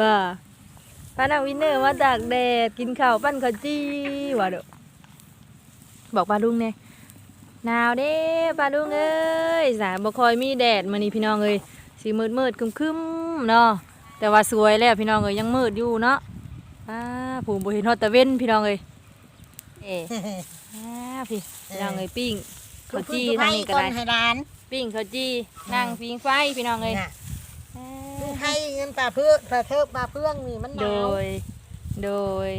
ว่าพานักวินเนอร์มาตากแดดกินข้าวปั้นข้าวจี้ว่าเด้อบอกปลาลุงเนี่ยหนาวเด้ปลาลุงเอ้ยสาบ่คอยมีแดดมื้อนี้พี่น้องเอ้ยสีมืดมืดๆครึมๆเนาะแต่ว่าสวยแล้วพี่น้องเอ้ยยังมืดอยู่เนาะอ้าผู้บ่เห็นฮอดตะเว้นพี่น้องเอ้ยเอ๊ะอ้าพี่พี่น้องเอ้ยปิ้งข้าวจี้ทางนี้ก็ได้ให้ร้านปิ้งข้าวจี้นั่งพิงไฟพี่น้องเอ้ยน่ะอ้า ให้เงินปลาเพื่อปลาเทิบปลาเพื่องนี่มันหโดนาว ย โดย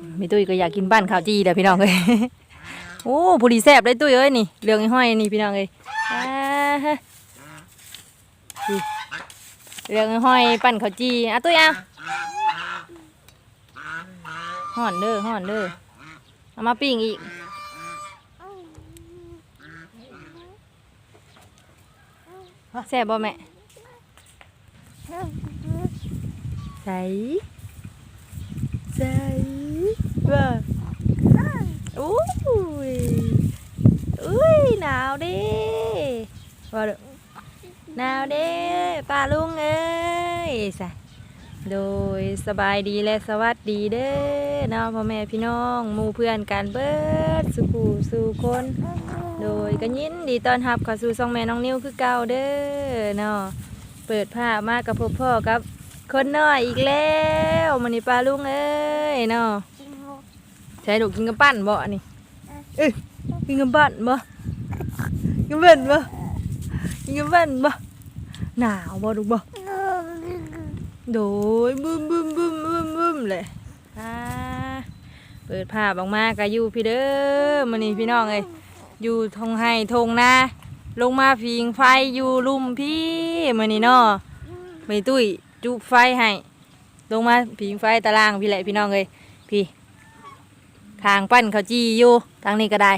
อืมมีตุ้ยก็อยากกินบ้านข้าวจีเด้อพี่น้องเอ้ย โอ้ผู้ดีแซ่บเลยตุ้ยเอ้ยนี่เรื่องไอ้ห้อยนี่พี่น้องเอ้ยอ่าฮะนี่เรื่องไอ้ห้อยปั้นข้าวจีอะตุ้ยเอาห่อนเด้อห่อนเด้อเอามาปิ้งอีก แซ่บบ่แม่ ใสใสว่าอุ้ยอุ้ยหนาวดิว่าด้อหนาวด้ป้าลุงเอ้ยใส่โดยสบายดีและสวัสดีเด้อเนาะพ่อแม่พี่น้องหมู่เพื่อนกันเบิดสุขูสู่คน โดยก็ยินดีตอนรับเข้าสู่ซองแม่น้องนิ้วคือเก่าเด้อเนาะเปิดผ้ามากับพ่อพ่อกับ คนน้อยอีกแล้วมันนี่ปลาลุงเอ้ยเนาะใช้ลูกกินกับปั้นบ่นี่เอ้ยกินกับปั้นบ่กินกับปั้นบ่กินกับปั้นบ่หนาวบ่ลูกบ่โดยบึ้มบึ้มบึ้มบึ้มบึ้มเลยอ่าเปิดผ้าออกมาก็อยู่พี่เด้อมันนี่พี่น้องเอ้ยอยู่ทงไห้ทงนาลงมาพิงไฟอยู่ลุมพี่มือนี่เนาะไม่ตุ้ย จุไฟให้ ลงมาพิงไฟตารางพี่แหละพี่น้องเลยพี่ทางปั้นเขาจีอยู่ทางนี้ก็ได้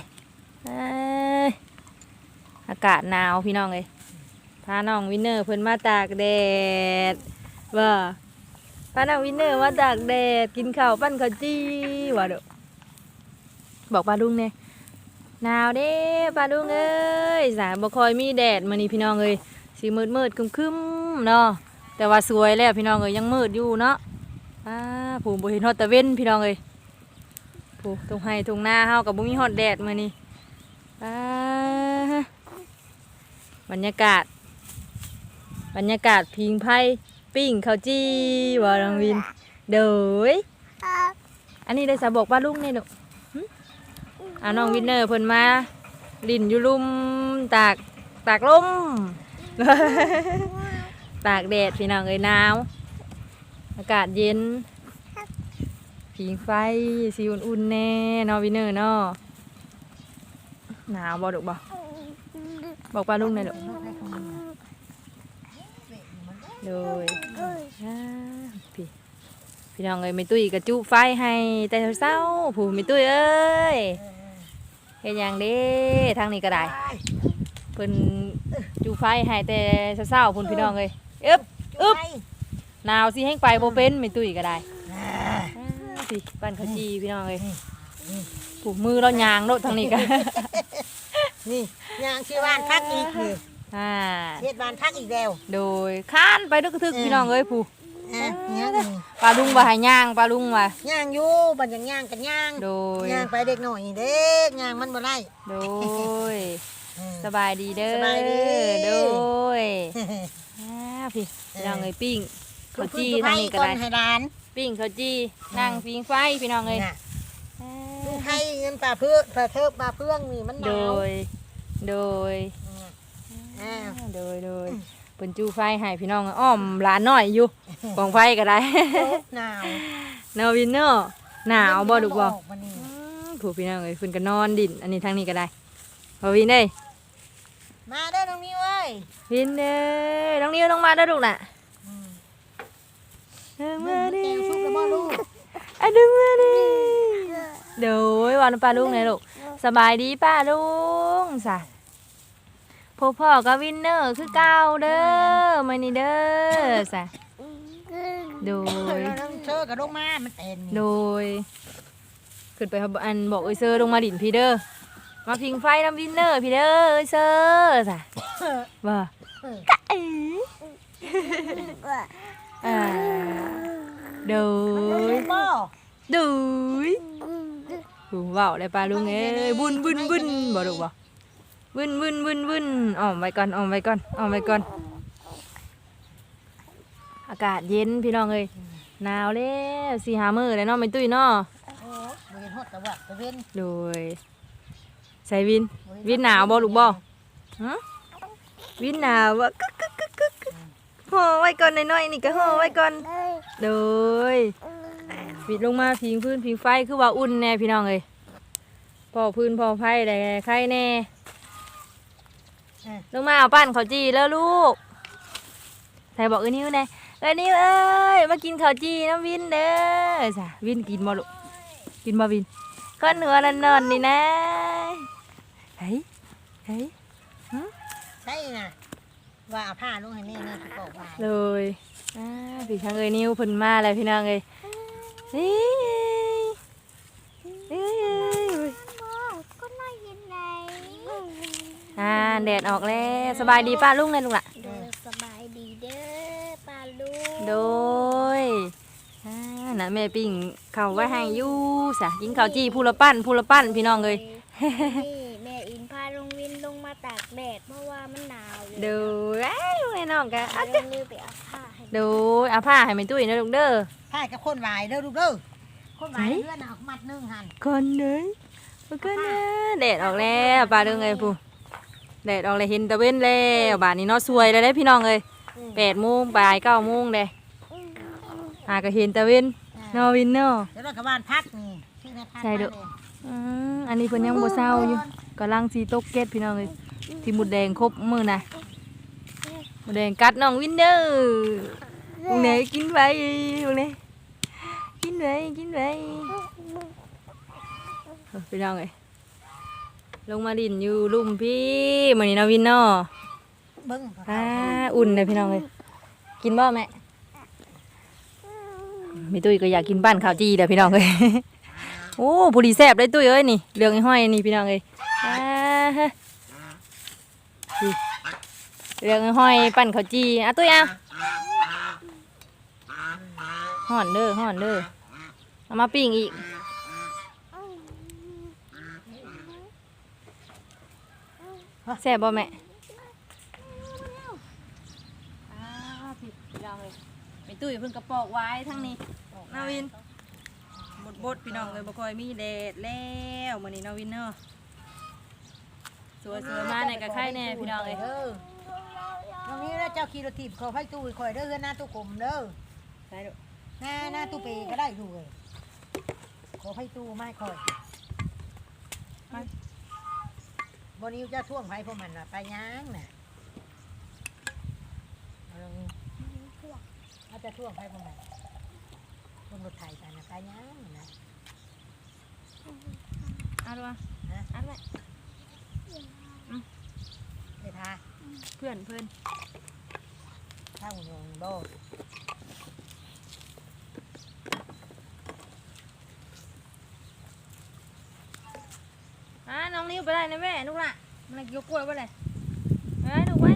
อากาศหนาวพี่น้องเลยพาน้องวินเนอร์เพิ่นมาตากแดดว่าพาน้องวินเนอร์มาตากแดดกินข้าวปั้นข้าวจีว่าเด้อบอกปลาลุงเนี่ยหนาวเด้ปลาดุงเอ้ยสาบ่คอยมีแดดมื้อนี้พี่น้องเอ้ยสีมืดมืดๆครึมเนาะ แต่ว่าสวยแล้วพี่น้องเอ้ยยังมืดอยู่เนาะอ้าผูบ่เห็นฮอดตะเว้นพี่น้องเอ้ยผูตรงไห้ตรงหน้าเฮากับบ่มีฮอดแดดมื้อนี้อ้าบรรยากาศ บรรยากาศพิงไพ่ปิ้งข้าวจี้ว่าน้องวิน เดยอันนี้ได้สาบอกป้าลุงนี่ลูกอาน้องวินเนอร์เพิ่นมา ลินอยู่ลุมตากตากลม ตากแดดพี่น้องเอ้ยหนาว อากาศเย็นผิงไฟสีอุ่นๆแน่นอวินเนอร์เนาะหนาวบ่ดุบ่บอกปลาลุงหน่อยดุโดยพี่พี่น้องเอ้ยไม่ตุ้ยกระจุไฟให้แต่เช้าผู้ไม่ตุ้ยเอ้ยเฮ็ดหยังเด้ทางนี้ก็ได้เพิ่นจูไฟให้แต่เช้าๆพุ่นพี่น้องเอ้ย อึ๊บอึ๊บหนาวสิแห้งไปบ่เป็นไม่ตุ้ยก็ได้อ่าอ่าสิปั้นข้าวจีพี่น้องเอ้ยผูกมือเรายางโลดทางนี้ก็นี่ยางชื่อบ้านพักอีกนี่อ่าเฮ็ดบ้านพักอีกแล้วโดยค้านไปดึกทึกพี่น้องเอ้ยผู้อะย่างนี่ปลาลุงว่าให้ย่างปลาลุงว่าย่างอยู่บัดยังย่างกันย่างโดยย่างไปเด็กหน่อยเด็กย่างมันบ่ได้โดยอืมสบายดีเด้อสบายดีโดยอ่า พี่พี่น้องเอ้ยปิ้งข้าวจีทางนี้ก็ได้คนให้ร้านปิ้งข้าวจีนั่งพิงไฟพี่น้องเอ้ยน่ะให้เงินปลาเพื่อปลาเทิบปลาเพื่องนี่มันหโดนาวยโดยอ่าโดยโดยเปิ่นจูไฟให้พี่น้องอ้อมหลานน้อยอยู่กองไฟก็ได้หนาวเนอวินเนอร์หนาวบ่ดุบ่วันนี้ผู้พี่น้องเอ้ยเพิ่นก็นอนดิน อันนี้ทางนี้ก็ได้พอวินเด้ยมาเด้อน้องมิวเอ้ ยวินเด้ยน้องนิวลงมาเด้อลูกน่ะอืมลงมาดิแกงซุปแล้วบ่ลูกอะดึงมาดิเดี๋ยววันป้าลุงเลยลูกสบายดีป้าลุงสะพ่อพ่อกับวินเนอร์คือเก่าเด้อมานี่เด้อสะโดยน้องเชอกับลงมา มันเต้นโดยขึ้นไปอันบอกเอ้ยเซอร์ลงมาดินพี่เด้อ มาพิงไฟน้ำวินเนอร์พี่เด้อเอ้ยเซอร์สะว่าเออเอ๋อ่าโดยบ่โดยหูเว้าเลยปลาลุงเอ้ยบุญบุญบุญบ่ลูกบ่บุญบุญบุญบุญออมไว้ก่อนออมไว้ก่อนออมไว้ก่อนอากาศเย็นพี่น้องเอ้ยหนาวแล้วสี่หามื้อแล้วเนาะไม่ตุ้ยเนาะโอ้บ่เห็นฮอดตะวักตะเว้นโดย ใส่วิน วินหนาวบ่ลูกบ่ฮะวินหนาวบ่กึกกึกกึกกึกกึกห่อไว้ก่อนน้อยๆนี่ก็ห่อไว้ก่อนโดยวิดลงมาพิงพื้นพิงไฟคือว่าอุ่นแน่พี่น้องเอ้ยพอพื้นพอไฟได้ใครแน่อะลงมาเอาปั้นข้าวจีแล้วลูกใส่บอกเอ้ยนิ้วแน่เอ้ยนิ้วเอ้ยมากินข้าวจีน้ำวินเด้อจ้ะวินกินบ่ลูกกินบ่วินก้อนเนื้อนั่นนอนนี่นะเฮ้ยเฮ้ยใช่น่ะว่าเอาผ้าลงให้แม่แม่สิบอกว่าเลยอ่าพี่ช่างเอ้ยนิ้วเพิ่นมาแล้วพี่น้องเอ้ยเฮ้ยเฮ้ยเฮ้ยก็น่าเย็นไหนอ่าแดดออกแล้วสบายดีป้าลุงเลยลูกล่ะเดินสบายดีเด้อปลาลูกโดยอ่าน่ะแม่ปิ้งข้าวไว้ให้อยู่สะกินข้าวจี้ผู้ละปั้นผู้ละปั้นพี่น้องเอ้ย นี่แม่อินพาลงวินลงมา ตากแดดเพราะว่ามันหนาวเลยโดยอ้ายลูกไอ้น้องกะเอาอะเรื่องลือไปเอาผ้าให้โดยเอาผ้าให้แม่ตุ้ยนะลูกเด้อผ้ากับคนหวายเด้อลูกเด้อคนหวายไหนเพื่อนเอามัดหนึงหั่นก่อนเลยก่อนนะแดดออกแล้วป้าเด้อไงผู้แดดออกเลยเห็นตะเว้นแล้วบาดนี้เนาะสวยเลยเด้อพี่น้องเอ้ยอืมแปดโมงบ่ายเก้าโมงเด้หาก็เห็นตะเว้นเนอวินเนาะ เดี๋ยวเรากบ้านพักนี่ชื่อในพักใช่เด้อ บ้านนี่อืมอันนี้เพิ่นยังบ่เศร้าอยู่กำลังสีตกเก็ตพี่น้องเอ้ย ที่หมุดแดงครบมือนะหมุดแดงกัดน้องวินเดอร์พวกนี้กินไปพวกนี้กินไปกินไปเออพี่น้องเอ้ยลงมาดินอยู่ลุ่มพี่มื้อนี้เนาะวินเนาะเบิ้งอ่าอุ่นเลยพี่น้องเอ้ยกินบ่แม่มีตุ้ยก็อยากกินบ้านข้าวจีเด้อพี่น้องเอ้ยโอ้ผู้ดีแซ่บเลยตุ้ยเอ้ยนี่เรื่องไอ้ห้อยนี่พี่น้องเอ้ยอ่าฮะนี่ เรื่องไอ้ห้อยปั่นข้าวจีอะตุ้ยเอาห่อนเด้อห่อนเด้อเอามาปิ้งอีกแซ่บบ่แม่อ่าพี่พี่น้องเอ้ยแม่ตุ้ยเพิ่งกระปอกไว้ทั้งนี้นาวินบดบดพี่น้องเลยบ่ค่อยมีแดดแล้วมื้อนี้นาวินเนาะ สวยๆมาในกระไข่แน่พี่น้องเอ้ยเด้อตรงนี้แล้วเจ้าขี่รถถีบขอไฟตู้คอยเด้อเฮือนหน้าตู้กลมเด้อใช่ดูหน้าหน้าตู้เปก็ได้อยู่เลยขอไฟตู้ไม่คอยบนนี้จะท่วงไฟพวกมันน่ะไปย่างน่ะเอาลงนี้เอาจะท่วงไฟพวกมันคนรถไถกันน่ะไปย่างน่ะเอันวะฮะอันไว้ ไปทาเพื่อนเพื่อนถ้าหุ่นยนต์โบอ่าน้องนิ้วไปได้นะแม่ลูกล่ะมันยกกล้วยไปเลยไปได้ลูกไว้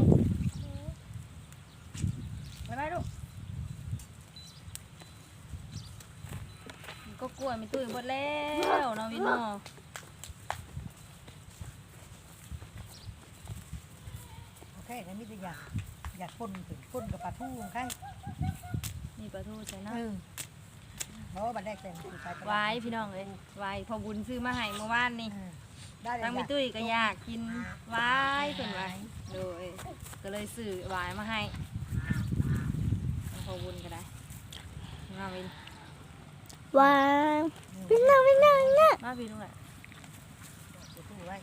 ไปได้ลูกก็กล้วยมีตุ้ยหมดแล้วน้องวินเนาะโอ เคแล้วมีแต่อยากอยากพ่นถึงพ่นกับปลาทูของใครนี่ปลาทูใส่เนาะเออเพราะว่าบันแรกเต็มคือไปตลาดไว้พี่น้องเลยไว้พอบุญซื้อมาให้เมื่อวานนี่เออได้เลยทางมีจ้ะตุ้ยก็อยากกินไว้เพิ่นไว้โดยก็เลยซื้อไว้มาให้พอบุญก็ได้มาวินวางวิ่งหน้าวิ่งหน้าวิ่งหน้ามาพี่ลุงอะ เดี๋ยวตู้ไว้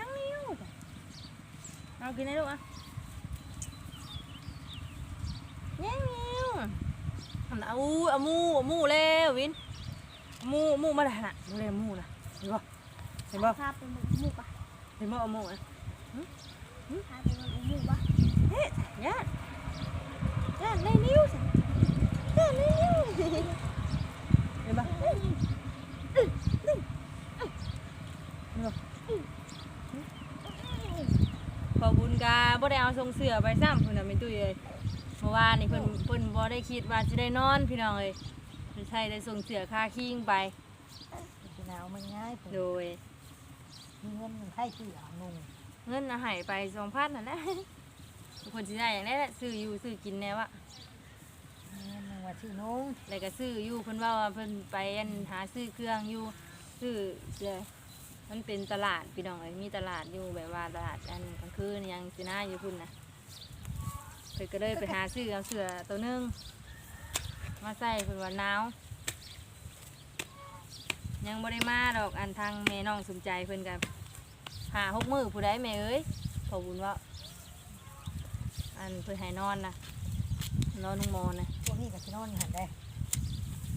นั่งนิ้ว เอากินได้ลูกอะแย่งนิ้วหันเอาเอาหมูเอาหมูแล้ววินเอาหมูเอาหมูมาไก็บ่ได้เอาทรงเสื้อไปซ้ำเพิ่นน่ะแม่ตุ้ยเอ้ยเมื่อวานนี่เพิ่นเพิ่นบ่ได้คิดว่าสิได้นอนพี่น้องเอ้ยเพิ่นใช้ได้ส่งเสื้อคาคิงไปสิหนาวมันง่ายผมโดย มีเงินไข่เสือนุ่งเงินน่ะให้ไป2,000นั่นแหละทุกคนสิได้อย่างนี้แหละซื้ออยู่ซื้อกินแน่วะมีเงินหนึ่งว่าชื่อนุ่งแล้วก็ซื้ออยู่เพิ่นว่าว่าเพิ่นไปอันหาซื้อเครื่องอยู่ซื้อเสื้อ มันเป็นตลาดพี่น้องเอ้ยมีตลาดอยู่แบบว่าตลาดอันกลางคืนยังสิหน้าอยู่พุ่นน่ะเพิ่นก็เลยไปหาซื้อเอาเสื้อตัวหนึงมาใส่เพิ่นว่าหนาวยังบ่ได้มาดอกอันทางแม่น้องสมใจเพิ่นกันหาหกมือผู้ใดแม่เอ้ยขอบุญว่า อันเพิ่นให้นอนนะนอนนุ่งหมอนนะพวกนี้ก็สินอนอยู่หันได้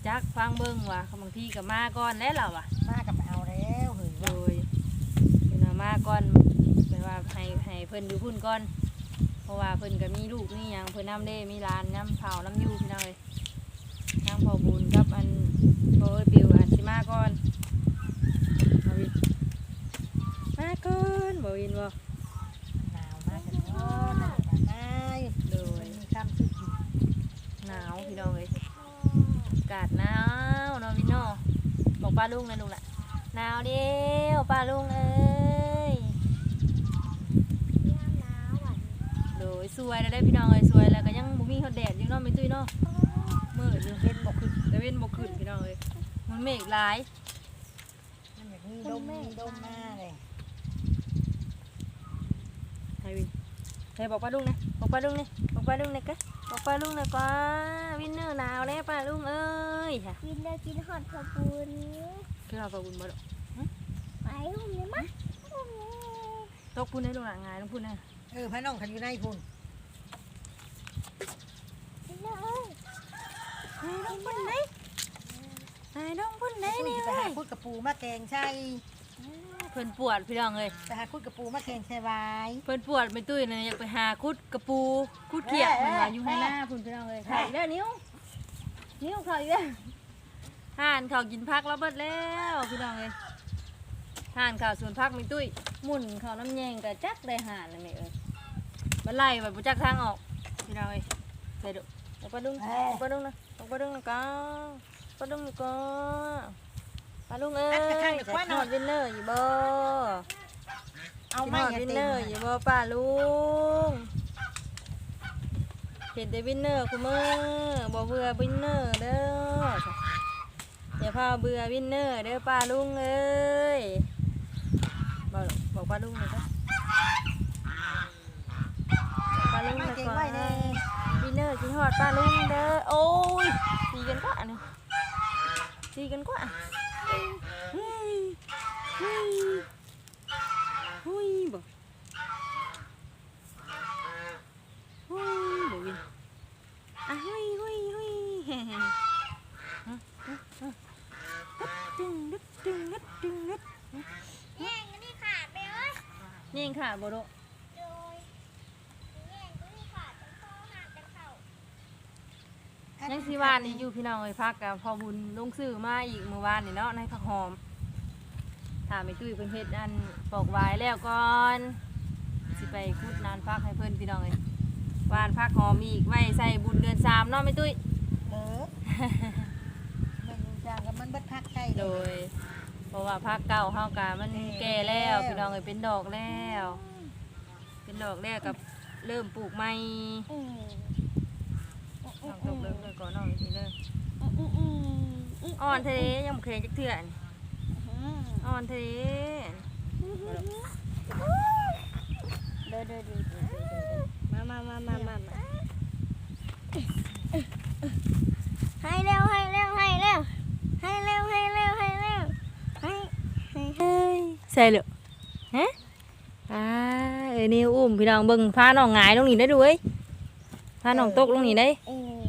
จักฟังเบิ่งว่ะบางทีก็มาก่อนแล้วเราอะมากับไป โดว่ายเป็นว่ามาก่อนเป็นว่าให้ให้เพิ่นอยู่พุ่นก่อน เพราะว่าเพิ่นก็มีลูกมีหยังเพิ่นน้ำเด้มีหลานน้ำเผาน้ำอยูพี่น้องเลยทางพ่อบุญกับอันพ่อเอ้ยปิวอันสิมาก่อนมาวินมาก่อนบ่วินบ่หนาวมากกันเนาะหนาวกันนายโดมัยนมีคำชื่อกินหนาวพี่น้องเลยอากาศหนาวเนาะพี่น้องบอกป้าลุงนะลุงละ หนาวเดียวป้าลุงเอ้ยหนาวอะโดยสวยแล้วได้พี่น้องเอ้ยสวยแล้วก็ยังบ่มีเขาแดดอยู่เนาะไม่ตุ้ยเนาะมืดอยู่เล่นบอกคือแต่เว้นบ่ขึ้นพี่น้องเอ้ยมันเมฆหลายมันแบบมีดมมีดมมาเลยให้วินให้บอกป้าลุงนะบอกป้าลุงนะบอกป้าลุงนะกะบอกป้าลุงนะกว่าวินเนอร์หนาวแล้วป้าลุงเอ้ยค่ะวินได้กินฮอดขอบคุณ คือเราป้าบุญบ่ดอกไปหุ่มเลยมั้ยหุ่มเลยตกพูดให้ลุงหลังงายต้องพูดนะเออพระน้องขันอยู่ในพุ่นกินเลยนายน้องพุ่นไหนนายน้องพุ่นไหนนี่นี่ไปเว้หายคุดกระปูมาแกงใช่เพิ่นปวดพี่น้องเอ้ยไปหาคุดกระปูมาแกงใช่ไว้เพิ่นปวดไม่ตุ้ยนะอยากไปหาคุดกระปูคุดเขียดเอ้มันยว่าอยู่ให้หน้าพุ่นพี่น้องเอ้ยค่ะอีกแล้วนิ้วนิ้วเขาอีกแล้ว ห่านเขากินพักแล้วเบิดแล้วพี่น้องเอ้ยห่านเขาสวนพักไม่ตุ้ยหมุนเขาน้ำแยงกะจักได้ห่านเลยแม่เอ้ยบันไล่แบบบ่จักทางออกพี่น้องเอ้ยไปดูเอาปลาดุงเอาปลาดุงนะเอาปลาดุงนะก็ปลาดุงนะก็ปลาดุงเอ้ยหอดวินเนอร์อยู่บ่เอาไม่วินเนอร์อยู่บ่ป้าลุงเห็นแต่วินเนอร์คุมือบ่เบื่อวินเนอร์เด้อ ข้าวเบื่อวินเนอร์เด้อป้าลุงเอ้ยบอกบอกป้าลุงเลยจ้ะป้าลุงเลยก่อนวินเนอร์กินหอดป้าลุงเด้อโอ้ยตีกันกว่านี่ตีกันกว่าเฮ้ยเฮ้ยเฮ้ยบ่ หุยบ่วินอะหุยหุยหุยเฮ้เฮ้ดึงดึกดึงดึกดึงดึก แย่งกันนี่ขาดไปเอ้ ยยิงค่ะบ่โดโดยแย่งกันนี่ขาดเป็นข้อหาเป็นเข่ายังสิวานนี่อยู่พี่น้องเอ้ยพักกับพอบุญลงซื้อมาอีกเมื่อวานนี่เนาะในผักหอมถามไปตุ้ยเพิ่นเฮ็ดอันปอกไว้แล้วก่อนสิไปคุดนานพักให้เพิ่นพี่น้องเอ้ยวานพักหอมอีกไว้ใส่บุญเดือนสามเนาะไม่ตุ้ยเออมันอยู่จางกับมันเบิดพักใช่โดย เพราะว่าพักเก่าเฮากะมันแก่แล้วพี่น้องเอ้ยเป็นดอกแล้ว เป็นดอกแล้วกับเริ่มปลูกใหม่อืมน้องตกเริ่มเลยก่อนน้องอีกทีเลยอืมอืมอืมอืมอ่อนทะเลยังบ่เคยจักเทื่อนี่อืมอ่อนทะเลเด้อเด้อเด้อเด้อเด้อเด้อมามามามามามาให้เร็วให้เร็วให้เร็วให้เร็วให้เร็วให้เร็วให้ให้ เฮ้ย ใส่เลยฮะอ่าเอ้ยนี่อุ้มพี่น้องเบิ่งพาน้องหงายลงนี่ได้ด้วยพาน้องตกลงนี่ได้อืม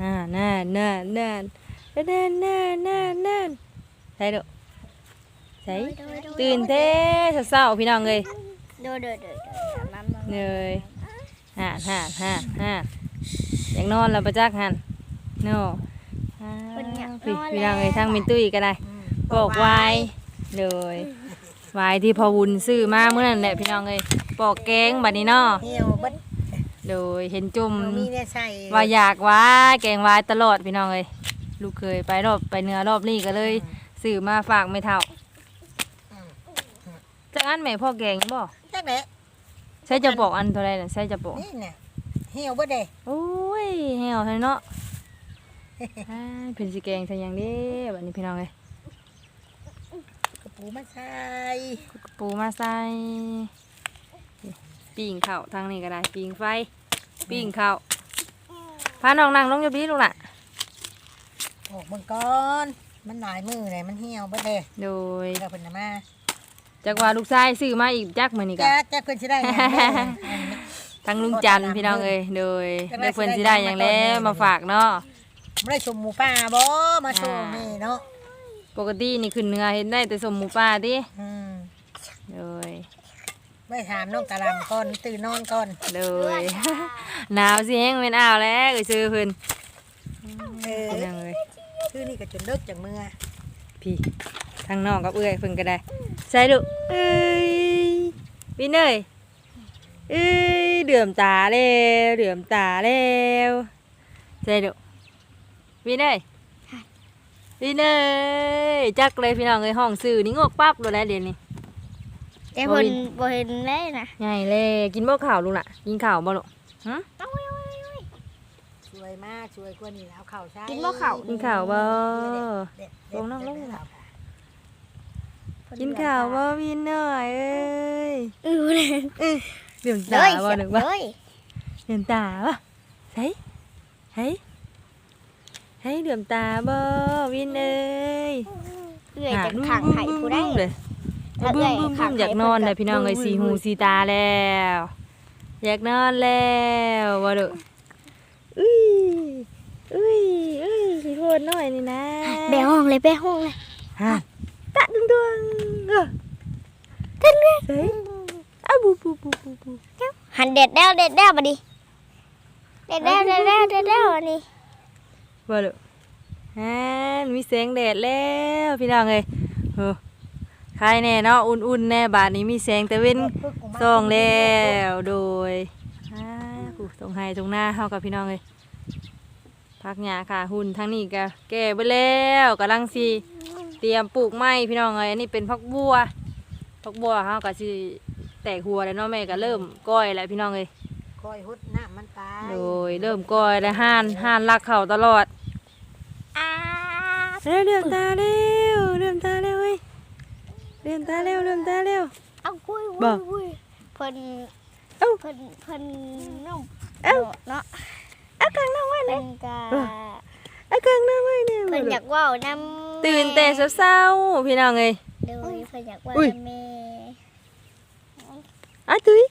อ่าน่าน่าน่าน่าน่าน่าน่าใส่เด้อใส่ตื่นเต้เช้าๆพี่น้องเอ้ยเด้อเด้อเด้อเด้อมามาเหนื่อยห่านห่านห่านห่านอยากนอนแล้วประจักหันโน่อ่าพี่พี่น้องเอ้ยทางมินตุ้ยก็ได้อืมบอกไว้ เลยวายที่พอวุนซื้อมาเมื่อนั้นแหละพี่น้องเอ้ยปอกแกงบัดนี้เนาะเหี่ยวเบัดโดยเห็นจุ่มบ่มีเนี่ยใส่ว่าอยากวายแกงวายตลอดพี่น้องเอ้ยลูกเคยไปรอบไปเนื้อรอบนี้ก็เลยซื้อมาฝากไม่เท่าจากอันแม่พ่อแกงบ่จักแหละใช้จะบอกอันเท่าไรน่ะใช้จะบอกนี่น่ะเหี่ยวเบ่ได้โอ้ยเหี่ยวเลยเนาะอ้ายเพิ่นสิแกงใส่หยังเด้บัดนี้พี่น้องเอ้ยกระ ปูมาใส่ปูมาใส่ปิ้งข้าวทางนี้ก็ได้ปิ้งไฟปิ้งข้าวพาน้องนั่งลงอยู่พี่ลูกน่ะออกเบิ่งก่อนมันหลายมือเลยมันเหี่ยวเบ่ได้โดยเราเพิ่นน่ะมาจักว่าลูกชายซื้อมาอีกจักมื้อนี้ก็จักจักเพิ่นสิได้หยังแน่อันนี้ทั้งลุงจันทร์พี่น้องเอ้ยโดยได้เพิ่นสิได้หยังแล้วมาฝากเนาะ บ่ได้ชมหมูป่าบ่มาโชว์นี่เนาะ ปกตินี่ขึ้นเหนือเห็นได้แต่สมหมูป่าติอืมโดยไว้ถามน้องกะหลำก่อนตื่นนอนก่อนโดยหนาวสิแฮงเป็นอ้าวแล้วเอ้ยซื้อเพิ่นเออพี่น้องเอ้ยคือนี่ก็จนเลิกจากเมื่อพี่ทางน้องกับเอื้อยเพิ่นก็ได้ใส่ลูกเอ้ยพี่เนยเอ้ยเดือมตาแล้วเดือมตาแล้วใส่ลูกพี่เนย พี่เนยจักเลยพี่น้องเอ้ยห้องซื้อนี่งอกปั๊บเลยแล้วเดี๋ยวนี้แต่เพิ่นบ่เห็นได้นะใหญ่เลยกินบ่ข้าวลูกน่ะ กินข้าวบ่ลูกฮะช่วยมากช่วยกว่านี่แล้วข้าวใช้กินข้าวบ่เด็ดลงนั่งลงเด็ดน่ะเด็ดกินข้าวบ่พี่เนยเอ้ยเออเลยเดือมเลตายบ่นึกว่าเลยเดือมตาบ่เฮ้ยเฮ้ยเฮ้ยเดือมตาบ่วินเอ้ยเอื้อยจะขังไห้ผู้ได้เลยแล้วบึ้เอื้มอยบึ้มขับึ้งมไห้อยากนอนเลยพี่น้องเอ้ยสีหูสีตาแล้ว อยากนอนแล้วบ่เด้ออุ้ยอุ้ยอุ้ยสิโทษหน่อยนี่นะไปห้องเลยไปห้องเลยฮะตะดึงดวงเออกันเลยเฮ้ยอ้าวบูบูบูบูบูหันเด็ดแล้วเด็ดแล้วบัดนี้เด็ดแล้วเด็ดแล้วเด็ดแล้วอันนี้ บ่เด้อฮะมีแสงแดดแล้วพี่น้องเอ้ยเออใครแน่เนาะอุ่นๆแน่บาดนี้มีแสงแต่เว้นส่องแล้วโดยอ่ากูตรงไห้ตรงหน้าเฮากับพี่น้องเลยพักหญ้าค่ะหุ่นทั้งนี้ก็แก่ไปแล้วกำลังสิเตรียมปลูกไม้พี่น้องเลยอันนี้เป็นพักบัวพักบัวเฮาก็สิแตกหัวแล้วเนาะแม่ก็เริ่มก้อยแล้วพี่น้องเลย คอยหดน้ำมันตายโดยเริ่มก้อยแล้วห่านห่านรักเขาตลอดอ้าเร็วเริ่มตาเร็วเริ่มตาเร็วเว้ยเริ่มตาเร็วเริ่มตาเร็ว เอาคุยบ่ คุยคุยเพิ่นเอ้า เพิ่นเพิ่นน้องเอ้าเนาะเอากลางน้ำไว้เลเพิ่ยนก็เอากลางน้ำไว้เนี่ยเพิ่นอยากเว้านำตื่นแต่เช้าๆพี่น้องเลยโดยเพิ่นอยากเว้าอุ้ยนำแม่อะตุ้ย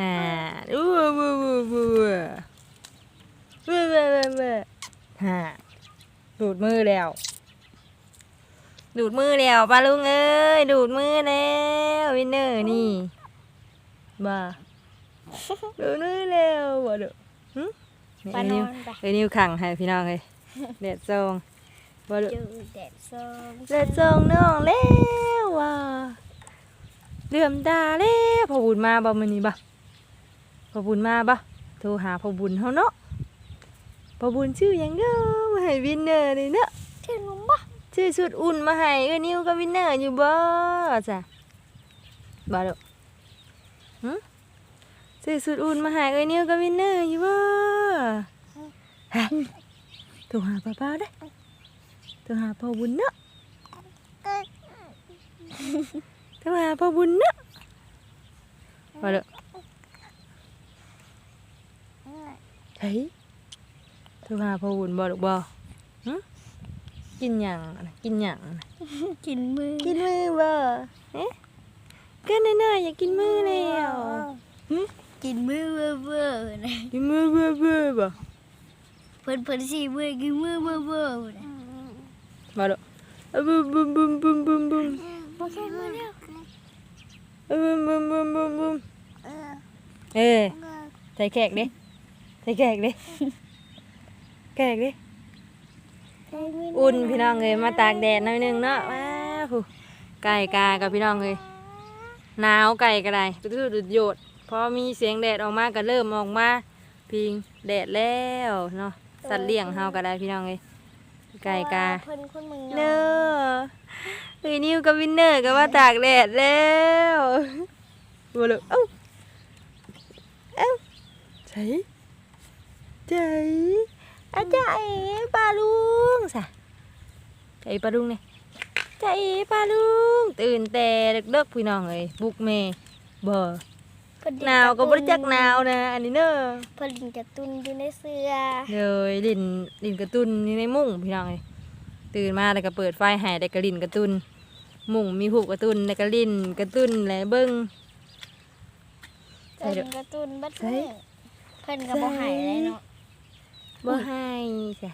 น่าอู้วูวูวูวูวูวูฮ่าดูดมือแล้ว ดูดมือแล้วปลาลุงเอ้ย ดูดมือแล้ววินเนอร์นี่บ้าดูดมือแล้วบ่ดูปลานิวเอ้ยนิวขังให้พี่น้องเลยเด็ดทรงบ่ดูเด็ดทรงเด็ดทรงน้องแล้วว่ะเลื่อมตาแล้วพอบุญมาบ่มันนี้บ่ อบุญมาบ่โทรหาพอบุญเฮาเนาะพอบุญชื่อหยังเด้อมาให้วินเนอร์นี่เนาะถึงบ่ชื่อสุดอุ่นมาให้เอ้ยนิวกับวินเนอร์อยู่บ่จ้ะบ่ดอกหึชื่อสุดอุ่นมาให้เอ้ยนิวกับวินเนอร์อยู่บ่ฮะโทรหาป้าๆเด้อโทรหาพ่อบุญเนาะโทรหาพ่อบุญเนาะมาเล ยเฮ้ยโทรหาพ่อบุญบ่ลูกบ่หึกินหยังอะน่ะกินหยังอะน่ะกินมือ กินมือบ่เอ๊ะก็น้อยๆอยากกินมือแล้วหึกินมือเบ้อเบ้อๆนะกินมือเบื่อเบื่อบ่เพิ่นเพิ่นสิมือกินมือเบ้อเบ้อๆนะมาลูกอะบึ้มบึ้มบึ้มบึ้มบึ้มบึ้มบ่แค่มือเดียวอะบึ้มบึ้มบึ้มบึ้มบึ้มเอ้ยใส่แขกดิ ใส่แขกดิแขกดิอุ่นพี่น้องเลยมาตากแดดหน่อยหนึงเนาะว้าผู้ไก่กากับพี่น้องเลยหนาวไก่ก็ได้ตื้อดุดโยดพอมีเสียงแดดออกมาก็เริ่มออกมา พิงแดดแล้วเนาะสัตว์เลี้ยงเฮาก็ได้พี่น้องเลยไก่กาเพิ่นคนเมืองเนอะเฮ้ยนิวกับวินเนอร์ก็ว่าตากแดดแล้วบัวเลยเอ้าเอ้าใช่ ใจอาจารย์ปลาลุงสะใจปลาลุงเนี่ยใจปลาลุงตื่นแต่เด็กๆพี่น้องเลยบุกเมย์บ่เพิ่นหนาวก็บ่ได้จักหนาวนะอันนี้เนอะเพิ่นกระตุนอยู่ในเสื้อเลยลินลินกระตุนนี่ในมุ้งพี่น้องเลยตื่นมาแล้วก็เปิดไฟใหายแล้วก็ลินกระตุนมุ้งมีผูกกระตุนแล้วก็ลินกระตุนแล้วเบิ้งใส่เพิ่เด้อนกระตุนบัดใส่มื้อเพิ่นก็บ่ใหายเลยเนาะ บ่ให้จ้ะ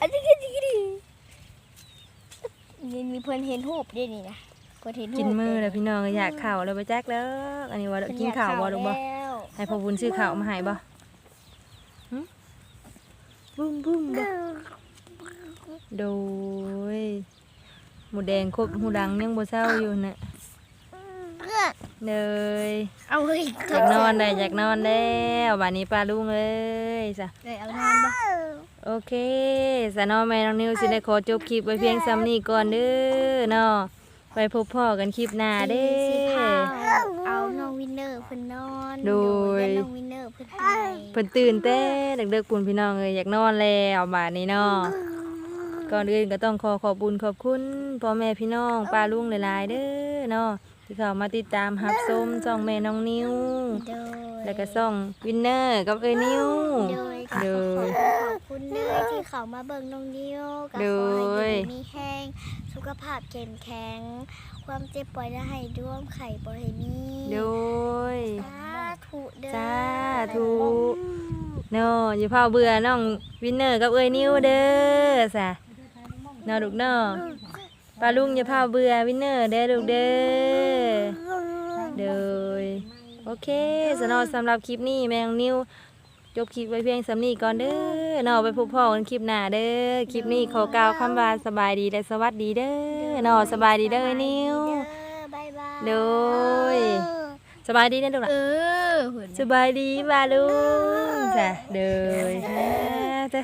อันนี้ก็ดีดีนี่มีเพิ่นเห็นรูปด้วยนี่นะเพิ่นเห็นรูปกินมือแล้วพี่น้องอยากข่าวแล้วไปแจ๊กแล้วอันนี้ว่าเพิ่กินอยข่าวบ่เข้ลูกบ่แล้วให้พ่อบุญซื้อข่าวมาให้บ่หึบุ้มบุ้มบ่โดยหมูแดงครบหมูดังยังบ่เศร้าอยู่น่ะ เลยเอาเฮ้ยอยากนอนได้อยากนอนแล้วบัดนี้ป้าลุงเลยจ้ะเลยเอานอนบ่โอเคสะเนอแม่น้องนิวสิได้ขอจบคลิปไว้เพียงซ้ำนี้ก่อนเด้อเนาะไปพบพ่อกันคลิปหน้าเด้สิพาอเอาน้องวินเนอร์เพิ่นนอนโดยเดี๋วน้องวินเนอร์เพิ่นให้เพิ่นตื่นเต้นเด็กๆปุ่นพี่น้องเลยอยากนอนแล้วบาดนี้เนาะก่อนอื่นก็ต้องขอขอบคุญขอบคุณพ่อแม่พี่น้องป้าลุงหลายๆเด้อเนาะ ที่เข้ามาติดตามรับชมช่องแม่น้องนิวโดยแล้วก็ช่องวินเนอร์กับเอ้ยนิวโดยก็โดขอยขอบคุณเลยที่เขามาเบิ่งน้องนิวก็โดขอให้ยอยู่ดีมีแห้งสุขภาพเข้มแข็ง ความเจ็บป่วยจะให้ร่วมไข่บ่ให้มีโดย สาธุเด้อสาธุ เนาะอย่าเผาเบื่อน้องวินเนอร์กับเอ้ยนิวเด้อสะเนาะลูกเนาะป้าลุงอย่าเผาเบื่อวินเนอร์เด้อลูกเด้อเดยโอ เคสนอสำหรับคลิปนี้แมงนิวจบคลิปไว้เพียงสำนี้ก่อนเด้อนอไปพบพ่อกันคลิปหน้าเด้อคลิปนี้ขอกล่าวคำว่าสบายดีและสวัสดีเด้อนอสบายดีเด้อนิวเด้อบายบายโดยสบายดีเด้อลูกหล่ะเออสบายดีบาลุงจ้ะเดยจ้ะ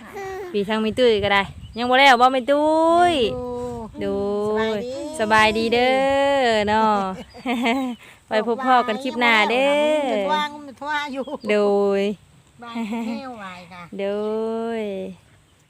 ปีทางมีตุ้ยก็ได้ ยังบ่แล้วบ่ไม่ตุ้ยโดยสบายดีเด้อเนาะ ไปพบพ่อกันคลิปหน้าเด้อว่างมันทว่าอยู่โดยบ้านแม่วายค่ะโดย